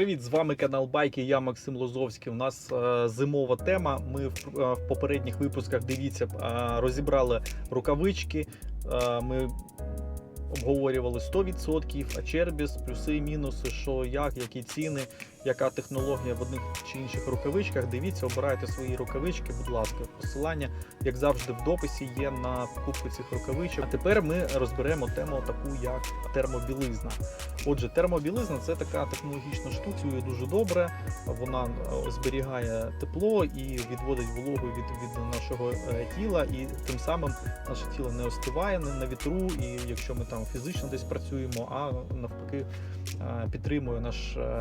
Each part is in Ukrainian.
привіт! З вами канал Байки. Я Максим Лозовський. У нас е, зимова тема. Ми в, е, в попередніх випусках дивіться е, розібрали рукавички. Е, ми обговорювали 100%, а чербіс, плюси мінуси, що як, які ціни, яка технологія в одних чи інших рукавичках. Дивіться, обирайте свої рукавички, будь ласка. Посилання, як завжди, в дописі є на покупку цих рукавичок. А тепер ми розберемо тему таку, як термобілизна. Отже, термобілизна це така технологічна штука, працює дуже добре. Вона е, зберігає тепло і відводить вологу від, від нашого е, тіла, і тим самим наше тіло не остиває на на вітру. І якщо ми там фізично десь працюємо, а навпаки е, підтримує наш е,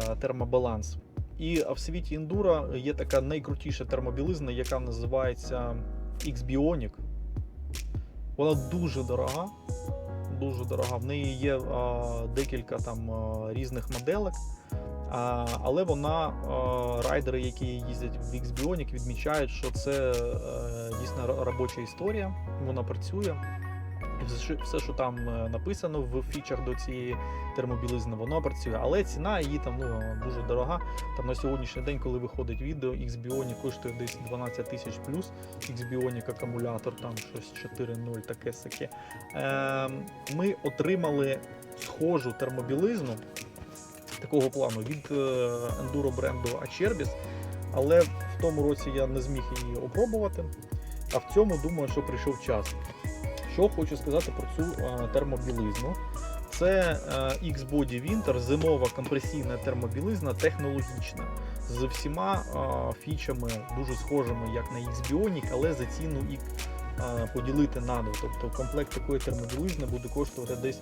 термобаланс. І в світі ендуро є така найкрутіша термобілизна, яка називається X-Bionic. Вона дуже дорога. Дуже дорога. В неї є а, декілька там а, різних моделек. А, але вона а, райдери, які їздять в X-Bionic, відмічають, що це е, дійсно робоча історія. Вона працює. Все, що- там е, написано в фічах до цієї термобілизни, воно працює. Але ціна її там ну, дуже дорога. Там на сьогоднішній день, коли виходить відео, X-Bionic коштує десь 12 тисяч плюс. X-Bionic акумулятор, там щось 4.0, таке сяке. Е, ми отримали схожу термобілизну такого плану від е, ендуро бренду Acerbis, але в тому році я не зміг її опробувати. А в цьому думаю, що прийшов час. Що хочу сказати про цю е, термобілизну. Це е, X-Body Winter, зимова компресійна термобілизна, технологічна, з всіма е, фічами дуже схожими, як на X-Bionic, але за ціну е, поділити надо. Тобто комплект такої термобілизни буде коштувати десь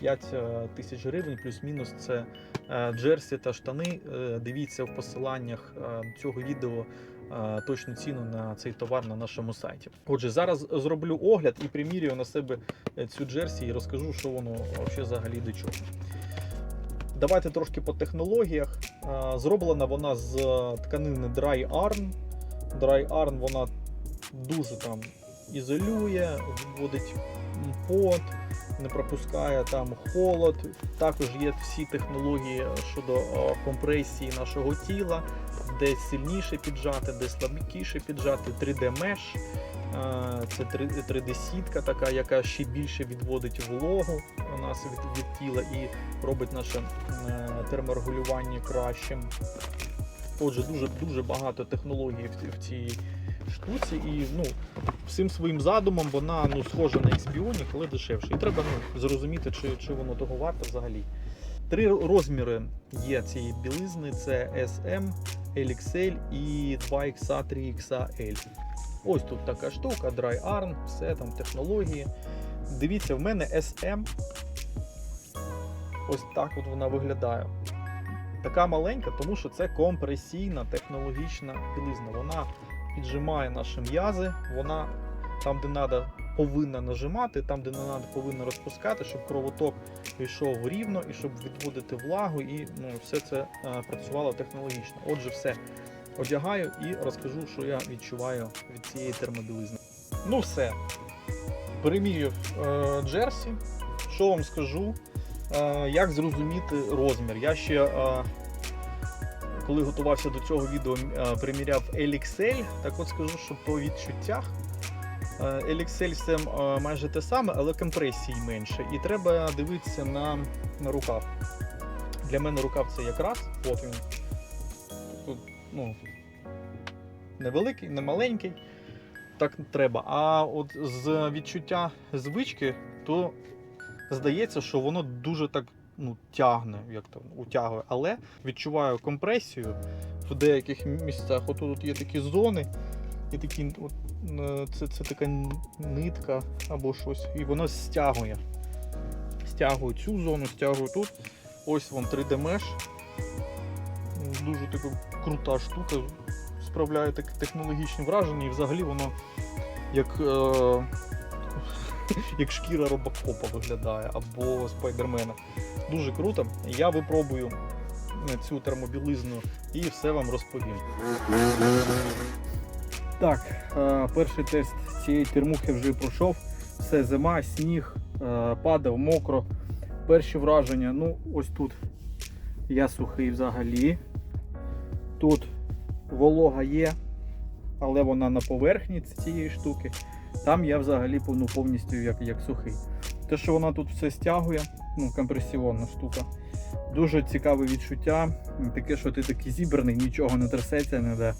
5 е, тисяч гривень, плюс-мінус це е, джерсі та штани. Е, Дивіться в посиланнях е, цього відео е, точну ціну на цей товар на нашому сайті. Отже, зараз зроблю огляд і примірюю на себе е, цю джерсі і розкажу, що воно взагалі до чого. Давайте трошки по технологіях. Е, Зроблена вона з е, тканини Dry Arn. Dry Arn вона дуже там ізолює, вводить пот, не пропускає там холод. Також є всі технології щодо е, компресії нашого тіла, де сильніше піджати, де слабкіше піджати, 3D меш. Е, Це 3D сітка така, яка ще більше відводить вологу у нас від, від тіла і робить наше е, терморегулювання кращим. Отже, дуже дуже багато технологій в цій штуці, і ну, всім своїм задумом вона ну, схожа на Xbionic, але дешевше. І треба ну, зрозуміти, чи, чи воно того варто взагалі. Три розміри є цієї білизни: це SM, LXL і 2XA, 3XL. Ось тут така штука, Dry Arm, все там технології. Дивіться, в мене SM. Ось так от вона виглядає. Така маленька, тому що це компресійна технологічна білизна. Вона піджимає наші м'язи, вона там, де треба, повинна нажимати, там, де не треба, повинна розпускати, щоб кровоток йшов рівно і щоб відводити влагу, і ну, все це е, працювало технологічно. Отже, все. Одягаю і розкажу, що я відчуваю від цієї термобілизни. Ну все. Примірюю е, джерсі. Що вам скажу? Е, як зрозуміти розмір? Я ще, е, коли готувався до цього відео, е, приміряв LXL. Так от скажу, що по відчуттях е, LXL це е, майже те саме, але компресії менше. І треба дивитися на, на рукав. Для мене рукав це якраз. От він. Ну, невеликий, не маленький. Так треба. А от з відчуття звички, то здається, що воно дуже так ну, тягне, як там утягує. Але відчуваю компресію в деяких місцях. От тут є такі зони, і такі, от, е, це, це така нитка або щось, і воно стягує. Стягує цю зону, стягує тут. Ось вон 3D меш. Дуже така крута штука. Справляє таке технологічні враження, і взагалі воно як, е, як шкіра робокопа виглядає або спайдермена. Дуже круто. Я випробую е, цю термобілизну і все вам розповім. Так, е, перший тест цієї термухи вже пройшов. Все, зима, сніг, е, падав, мокро. Перші враження, ну ось тут Я сухий взагалі. Тут волога є, але вона на поверхні цієї штуки. Там я взагалі ну, повністю як, як сухий. Те, що вона тут все стягує, ну, компресіонна штука. Дуже цікаве відчуття. Таке, що ти такий зібраний, нічого не трясеться, не де.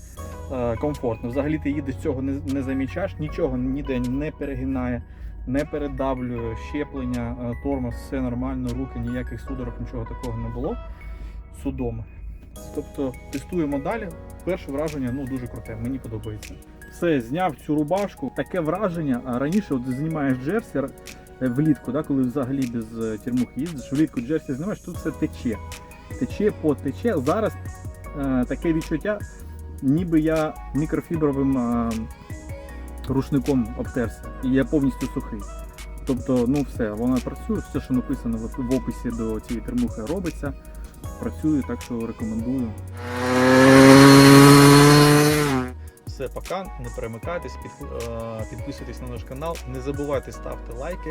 Е, комфортно. Взагалі ти їдеш цього не, не замічаєш, нічого ніде не перегинає, не передавлює, щеплення, е, тормоз, все нормально, руки, ніяких судорог, нічого такого не було. Судоми. Тобто тестуємо далі. Перше враження ну, дуже круте, мені подобається. Все, зняв цю рубашку. Таке враження. А раніше от знімаєш джерсі е, влітку, да, коли взагалі без е, тюрмух їздиш, влітку джерсі знімаєш, тут все тече. Тече, потече. Зараз е, таке відчуття, ніби я мікрофібровим е, рушником обтерся. І я повністю сухий. Тобто, ну все, вона працює, все, що написано в, описі до цієї термухи, робиться. Працює, так що рекомендую. Не перемикайтесь, під, е, підписуйтесь на наш канал, не забувайте ставити лайки.